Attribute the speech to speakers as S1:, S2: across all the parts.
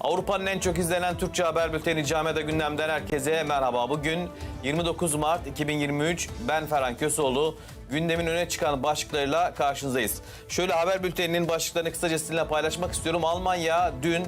S1: Avrupa'nın en çok izlenen Türkçe haber bülteni Camiada Gündem'den herkese merhaba. Bugün 29 Mart 2023. Ben Ferhan Köseoğlu. Gündemin öne çıkan başlıklarıyla karşınızdayız. Şöyle haber bülteninin başlıklarını kısaca sizinle paylaşmak istiyorum. Almanya dün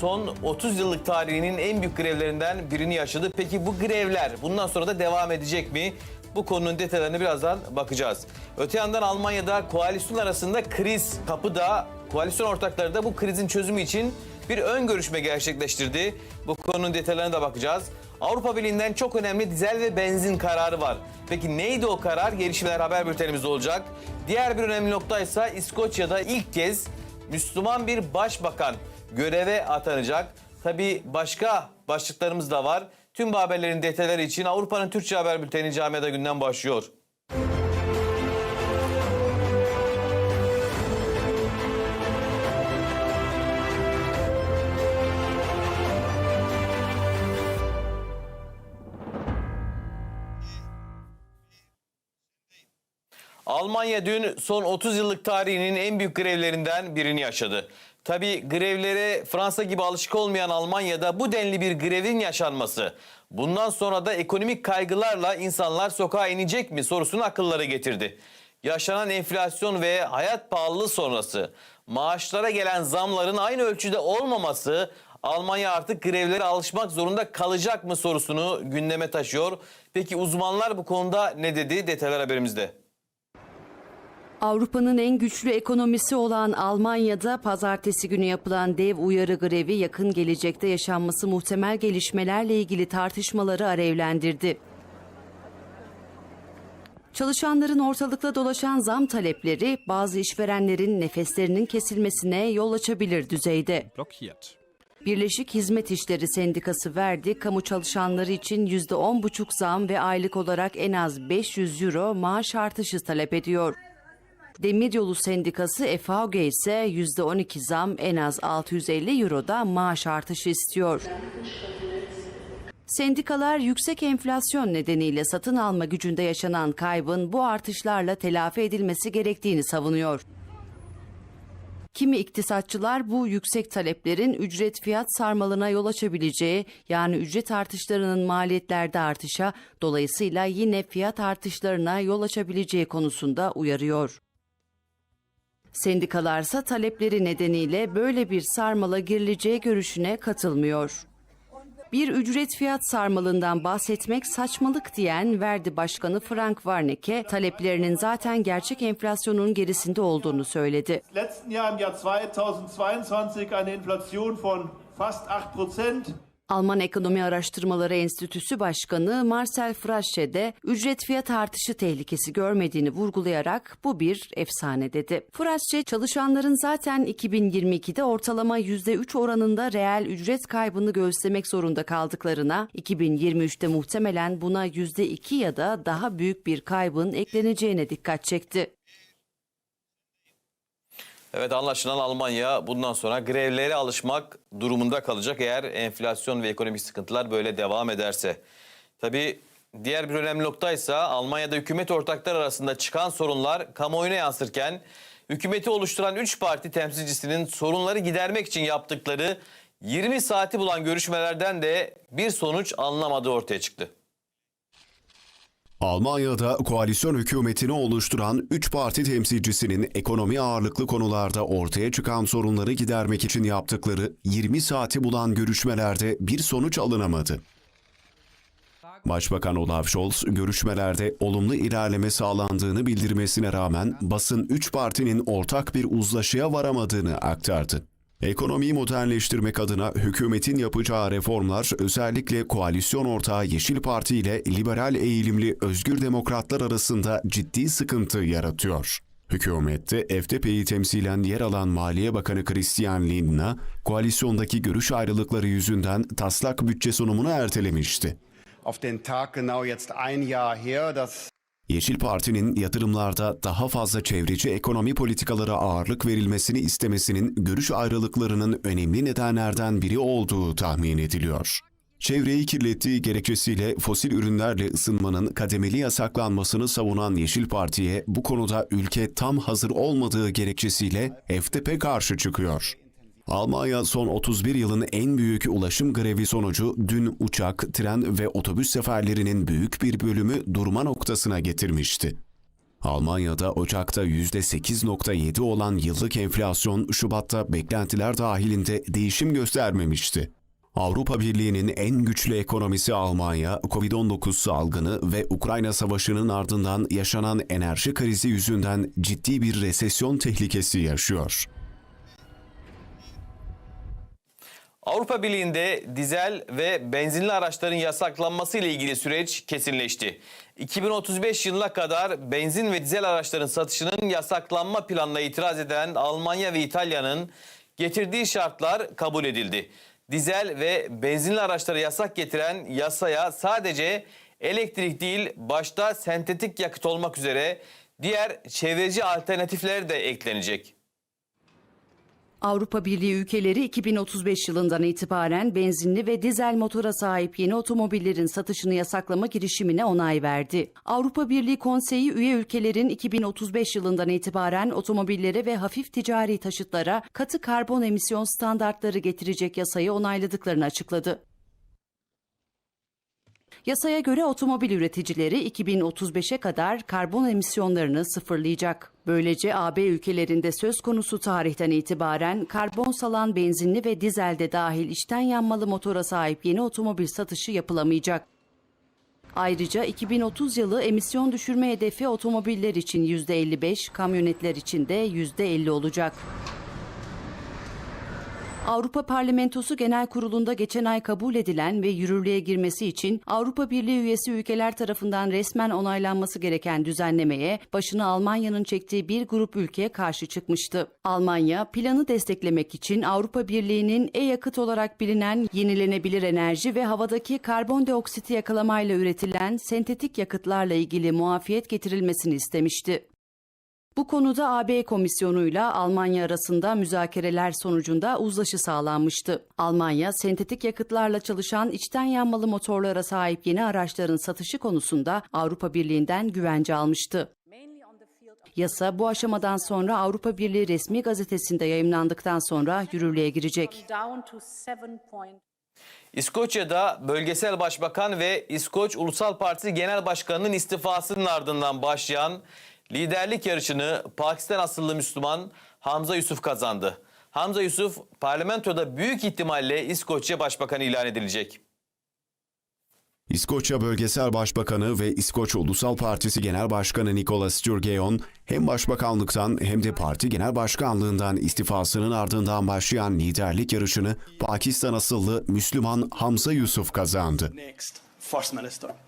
S1: son 30 yıllık tarihinin en büyük grevlerinden birini yaşadı. Peki bu grevler bundan sonra da devam edecek mi? Bu konunun detaylarına birazdan bakacağız. Öte yandan Almanya'da koalisyon arasında kriz kapıda. Koalisyon ortakları da bu krizin çözümü için bir ön görüşme gerçekleştirdi. Bu konunun detaylarına da bakacağız. Avrupa Birliği'nden çok önemli dizel ve benzin kararı var. Peki neydi o karar? Gelişmeler haber bültenimizde olacak. Diğer bir önemli nokta ise İskoçya'da ilk kez Müslüman bir başbakan göreve atanacak. Tabii başka başlıklarımız da var. Tüm bu haberlerin detayları için Avrupa'nın Türkçe haber bülteni Camiada Günden başlıyor. Almanya dün son 30 yıllık tarihinin en büyük grevlerinden birini yaşadı. Tabi grevlere Fransa gibi alışık olmayan Almanya'da bu denli bir grevin yaşanması bundan sonra da ekonomik kaygılarla insanlar sokağa inecek mi sorusunu akıllara getirdi. Yaşanan enflasyon ve hayat pahalılığı sonrası maaşlara gelen zamların aynı ölçüde olmaması Almanya artık grevlere alışmak zorunda kalacak mı sorusunu gündeme taşıyor. Peki uzmanlar bu konuda ne dedi? Detaylar haberimizde.
S2: Avrupa'nın en güçlü ekonomisi olan Almanya'da pazartesi günü yapılan dev uyarı grevi yakın gelecekte yaşanması muhtemel gelişmelerle ilgili tartışmaları alevlendirdi. Çalışanların ortalıkta dolaşan zam talepleri bazı işverenlerin nefeslerinin kesilmesine yol açabilir düzeyde. Birleşik Hizmet İşleri Sendikası verdi. Kamu çalışanları için %10,5 zam ve aylık olarak en az 500 euro maaş artışı talep ediyor. Demiryolu Sendikası EFAG ise %12 zam en az 650 euro da maaş artışı istiyor. Sendikalar yüksek enflasyon nedeniyle satın alma gücünde yaşanan kaybın bu artışlarla telafi edilmesi gerektiğini savunuyor. Kimi iktisatçılar bu yüksek taleplerin ücret fiyat sarmalına yol açabileceği yani ücret artışlarının maliyetlerde artışa dolayısıyla yine fiyat artışlarına yol açabileceği konusunda uyarıyor. Sendikalarsa talepleri nedeniyle böyle bir sarmala girileceği görüşüne katılmıyor. Bir ücret fiyat sarmalından bahsetmek saçmalık diyen Verdi Başkanı Frank Warnecke taleplerinin zaten gerçek enflasyonun gerisinde olduğunu söyledi.
S3: letzten Jahr im Jahr 2022 eine Inflation von fast 8 Prozent.
S2: Alman Ekonomi Araştırmaları Enstitüsü Başkanı Marcel Frasche de ücret fiyat artışı tehlikesi görmediğini vurgulayarak bu bir efsane dedi. Frasche çalışanların zaten 2022'de ortalama %3 oranında reel ücret kaybını göğüslemek zorunda kaldıklarına 2023'te muhtemelen buna %2 ya da daha büyük bir kaybın ekleneceğine dikkat çekti.
S1: Evet anlaşılan Almanya bundan sonra grevlere alışmak durumunda kalacak eğer enflasyon ve ekonomik sıkıntılar böyle devam ederse. Tabii diğer bir önemli nokta ise Almanya'da hükümet ortakları arasında çıkan sorunlar kamuoyuna yansırken hükümeti oluşturan 3 parti temsilcisinin sorunları gidermek için yaptıkları 20 saati bulan görüşmelerden de bir sonuç anlamadığı ortaya çıktı.
S4: Almanya'da koalisyon hükümetini oluşturan 3 parti temsilcisinin ekonomi ağırlıklı konularda ortaya çıkan sorunları gidermek için yaptıkları 20 saati bulan görüşmelerde bir sonuç alınamadı. Başbakan Olaf Scholz görüşmelerde olumlu ilerleme sağlandığını bildirmesine rağmen basın 3 partinin ortak bir uzlaşıya varamadığını aktardı. Ekonomiyi modernleştirmek adına hükümetin yapacağı reformlar özellikle koalisyon ortağı Yeşil Parti ile liberal eğilimli Özgür Demokratlar arasında ciddi sıkıntı yaratıyor. Hükümette FDP'yi temsilen yer alan Maliye Bakanı Christian Lindner, koalisyondaki görüş ayrılıkları yüzünden taslak bütçe sunumunu ertelemişti.
S5: auf den Tag genau jetzt ein Jahr her, dass
S4: Yeşil Parti'nin yatırımlarda daha fazla çevreci ekonomi politikalara ağırlık verilmesini istemesinin görüş ayrılıklarının önemli nedenlerden biri olduğu tahmin ediliyor. Çevreyi kirlettiği gerekçesiyle fosil ürünlerle ısınmanın kademeli yasaklanmasını savunan Yeşil Parti'ye bu konuda ülke tam hazır olmadığı gerekçesiyle FDP karşı çıkıyor. Almanya son 31 yılın en büyük ulaşım grevi sonucu dün uçak, tren ve otobüs seferlerinin büyük bir bölümü durma noktasına getirmişti. Almanya'da Ocak'ta %8.7 olan yıllık enflasyon Şubat'ta beklentiler dahilinde değişim göstermemişti. Avrupa Birliği'nin en güçlü ekonomisi Almanya, Covid-19 salgını ve Ukrayna Savaşı'nın ardından yaşanan enerji krizi yüzünden ciddi bir resesyon tehlikesi yaşıyor.
S1: Avrupa Birliği'nde dizel ve benzinli araçların yasaklanması ile ilgili süreç kesinleşti. 2035 yılına kadar benzin ve dizel araçların satışının yasaklanma planına itiraz eden Almanya ve İtalya'nın getirdiği şartlar kabul edildi. Dizel ve benzinli araçlara yasak getiren yasaya sadece elektrik değil başta sentetik yakıt olmak üzere diğer çevreci alternatifler de eklenecek.
S2: Avrupa Birliği ülkeleri 2035 yılından itibaren benzinli ve dizel motora sahip yeni otomobillerin satışını yasaklama girişimine onay verdi. Avrupa Birliği Konseyi üye ülkelerin 2035 yılından itibaren otomobillere ve hafif ticari taşıtlara katı karbon emisyon standartları getirecek yasayı onayladıklarını açıkladı. Yasaya göre otomobil üreticileri 2035'e kadar karbon emisyonlarını sıfırlayacak. Böylece AB ülkelerinde söz konusu tarihten itibaren karbon salan benzinli ve dizelde dahil içten yanmalı motora sahip yeni otomobil satışı yapılamayacak. Ayrıca 2030 yılı emisyon düşürme hedefi otomobiller için %55, kamyonetler için de %50 olacak. Avrupa Parlamentosu Genel Kurulu'nda geçen ay kabul edilen ve yürürlüğe girmesi için Avrupa Birliği üyesi ülkeler tarafından resmen onaylanması gereken düzenlemeye başını Almanya'nın çektiği bir grup ülkeye karşı çıkmıştı. Almanya planı desteklemek için Avrupa Birliği'nin e-yakıt olarak bilinen yenilenebilir enerji ve havadaki karbondioksiti yakalamayla üretilen sentetik yakıtlarla ilgili muafiyet getirilmesini istemişti. Bu konuda AB Komisyonu'yla Almanya arasında müzakereler sonucunda uzlaşı sağlanmıştı. Almanya, sentetik yakıtlarla çalışan içten yanmalı motorlara sahip yeni araçların satışı konusunda Avrupa Birliği'nden güvence almıştı. Yasa bu aşamadan sonra Avrupa Birliği resmi gazetesinde yayımlandıktan sonra yürürlüğe girecek.
S1: İskoçya'da bölgesel başbakan ve İskoç Ulusal Partisi Genel Başkanı'nın istifasının ardından başlayan liderlik yarışını Pakistan asıllı Müslüman Hamza Yusuf kazandı. Hamza Yusuf parlamentoda büyük ihtimalle İskoçya Başbakanı ilan edilecek.
S4: İskoçya Bölgesel Başbakanı ve İskoç Ulusal Partisi Genel Başkanı Nicola Sturgeon hem başbakanlıktan hem de parti genel başkanlığından istifasının ardından başlayan liderlik yarışını Pakistan asıllı Müslüman Hamza Yusuf kazandı.
S6: next.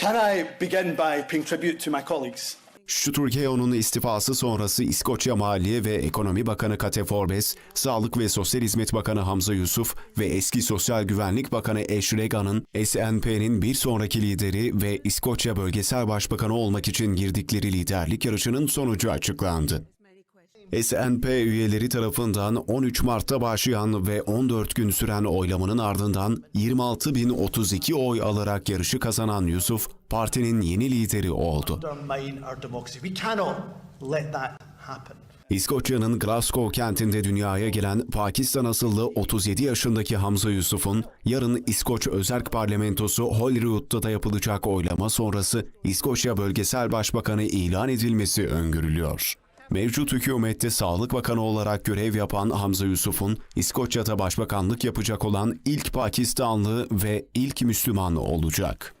S6: Can I begin by paying tribute to my colleagues?
S4: Sturgeon'un istifası sonrası İskoçya Maliye ve Ekonomi Bakanı Kate Forbes, Sağlık ve Sosyal Hizmet Bakanı Hamza Yusuf ve eski Sosyal Güvenlik Bakanı Ash Regan'ın SNP'nin bir sonraki lideri ve İskoçya Bölgesel Başbakanı olmak için girdikleri liderlik yarışının sonucu açıklandı. SNP üyeleri tarafından 13 Mart'ta başlayan ve 14 gün süren oylamanın ardından 26.032 oy alarak yarışı kazanan Yusuf, partinin yeni lideri oldu. İskoçya'nın Glasgow kentinde dünyaya gelen Pakistan asıllı 37 yaşındaki Hamza Yusuf'un yarın İskoç Özerk Parlamentosu Holyrood'da da yapılacak oylama sonrası İskoçya Bölgesel Başbakanı ilan edilmesi öngörülüyor. Mevcut hükümette Sağlık Bakanı olarak görev yapan Hamza Yusuf'un İskoçya'da başbakanlık yapacak olan ilk Pakistanlı ve ilk Müslüman olacak.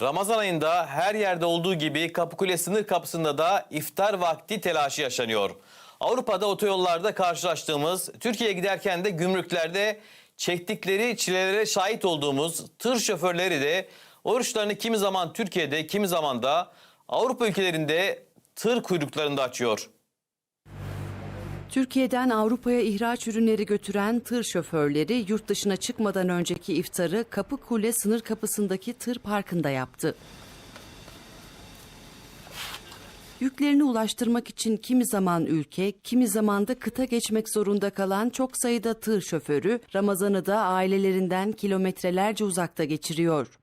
S1: Ramazan ayında her yerde olduğu gibi Kapıkule sınır kapısında da iftar vakti telaşı yaşanıyor. Avrupa'da otoyollarda karşılaştığımız, Türkiye'ye giderken de gümrüklerde çektikleri çilelere şahit olduğumuz tır şoförleri de oruçlarını kimi zaman Türkiye'de, kimi zaman da Avrupa ülkelerinde tır kuyruklarında açıyor.
S2: Türkiye'den Avrupa'ya ihraç ürünleri götüren tır şoförleri yurt dışına çıkmadan önceki iftarı Kapıkule sınır kapısındaki tır parkında yaptı. Yüklerini ulaştırmak için kimi zaman ülke, kimi zaman da kıta geçmek zorunda kalan çok sayıda tır şoförü Ramazan'ı da ailelerinden kilometrelerce uzakta geçiriyor.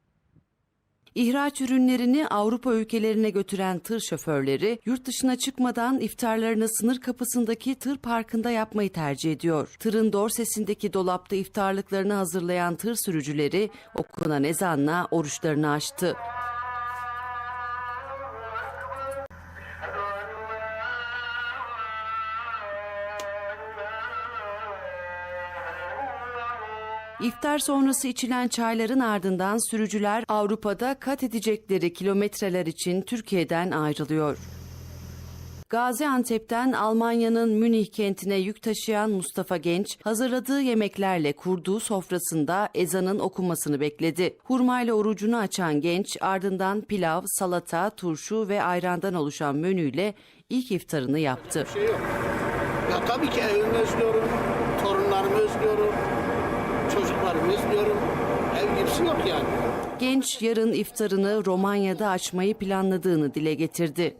S2: İhraç ürünlerini Avrupa ülkelerine götüren tır şoförleri yurt dışına çıkmadan iftarlarını sınır kapısındaki tır parkında yapmayı tercih ediyor. Tırın dorsesindeki dolapta iftarlıklarını hazırlayan tır sürücüleri okunan ezanla oruçlarını açtı. İftar sonrası içilen çayların ardından sürücüler Avrupa'da kat edecekleri kilometreler için Türkiye'den ayrılıyor. Gaziantep'ten Almanya'nın Münih kentine yük taşıyan Mustafa Genç, hazırladığı yemeklerle kurduğu sofrasında ezanın okunmasını bekledi. Hurmayla orucunu açan Genç, ardından pilav, salata, turşu ve ayrandan oluşan menüyle ilk iftarını yaptı.
S7: Ya tabii ki evimi özlüyorum, torunlarımı özlüyorum, yok yani.
S2: Genç yarın iftarını Romanya'da açmayı planladığını dile getirdi.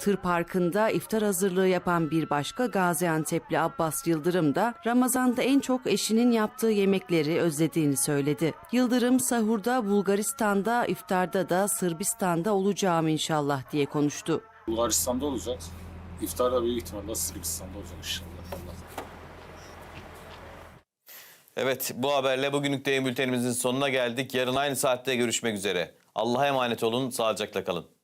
S2: Tır parkında iftar hazırlığı yapan bir başka Gaziantep'li Abbas Yıldırım da Ramazan'da en çok eşinin yaptığı yemekleri özlediğini söyledi. Yıldırım sahurda Bulgaristan'da, iftarda da Sırbistan'da olacağım inşallah diye konuştu.
S8: Bulgaristan'da olacak. İftarda büyük ihtimalle Sırbistan'da olacak inşallah.
S1: Evet bu haberle bugünlük de bültenimizin sonuna geldik. Yarın aynı saatte görüşmek üzere. Allah'a emanet olun, sağlıcakla kalın.